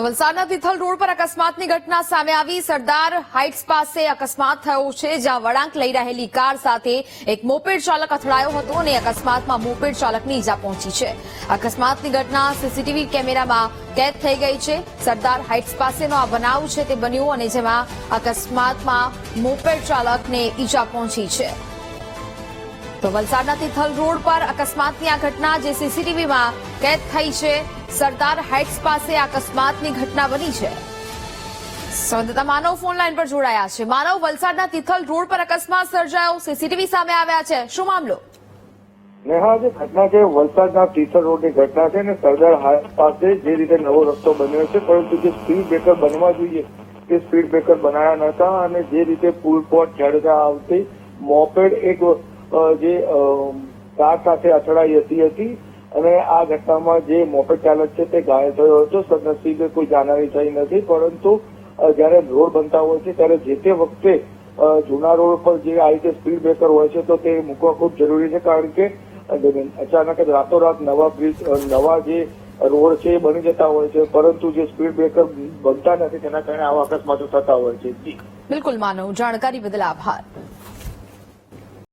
તો વલસાડના તિથલ રોડ પર અકસ્માતની ઘટના સામે આવી. સરદાર હાઇટ્સ પાસે અકસ્માત થયો છે, જ્યાં વળાંક લઈ રહેલી કાર સાથે એક મોપેડ ચાલક અથડાયો હતો અને અકસ્માતમાં મોપેડ ચાલકની ઈજા પહોંચી છે. અકસ્માતની ઘટના સીસીટીવી કેમેરામાં કેદ થઈ ગઈ છે. સરદાર હાઇટ્સ પાસેનો આ બનાવ છે, તે બન્યું અને જેમાં અકસ્માતમાં મોપેડ ચાલકને ઈજા પહોંચી છે. તો વલસાડના તિથલ રોડ પર અકસ્માતની આ ઘટના જે સીસીટીવીમાં કેદ થઈ છે સરદાર હાઇટ્સ પાસે અકસ્માતની ઘટના બની છે. સંવાદદાતા માનવ ફોન લાઈન પર જોડાયા છે. માનવ વલસાડના તિથલ રોડ પર અકસ્માત સર્જાયો. સીસીટીવી સામે આવ્યા છે. શું મામલો? નેહા, જે ઘટના છે વલસાડના ટીસર રોડની ઘટના છે ને સરદાર હાઇટ પાસે જે રીતે નવો રસ્તો બન્યો છે, પરંતુ જે સ્પીડ બ્રેકર બનવા જોઈએ, તે સ્પીડ બ્રેકર બનાવ્યા નહોતા અને જે રીતે પુલ પર ચડતા આવતી મોપેડ એક જે કાર સાથે અથડાઈ હતી હતી અને આ ઘટનામાં જે મોટર ચાલક છે તે ઘાયલ થયો હતો. સદનસીબે કોઈ જાનહાની થઈ નથી, પરંતુ જ્યારે રોડ બનતા હોય છે, ત્યારે જે તે વખતે જૂના રોડ પર જે આ રીતે સ્પીડ બ્રેકર હોય છે, તો તે મૂકવા ખૂબ જરૂરી છે, કારણ કે અચાનક જ રાતોરાત નવા બ્રિજ નવા જે રોડ છે એ બની જતા હોય છે, પરંતુ જે સ્પીડ બ્રેકર બનતા નથી, તેના કારણે આવા અકસ્માતો થતા હોય છે. બિલકુલ, માનવ. જાણકારી બદલ આભાર.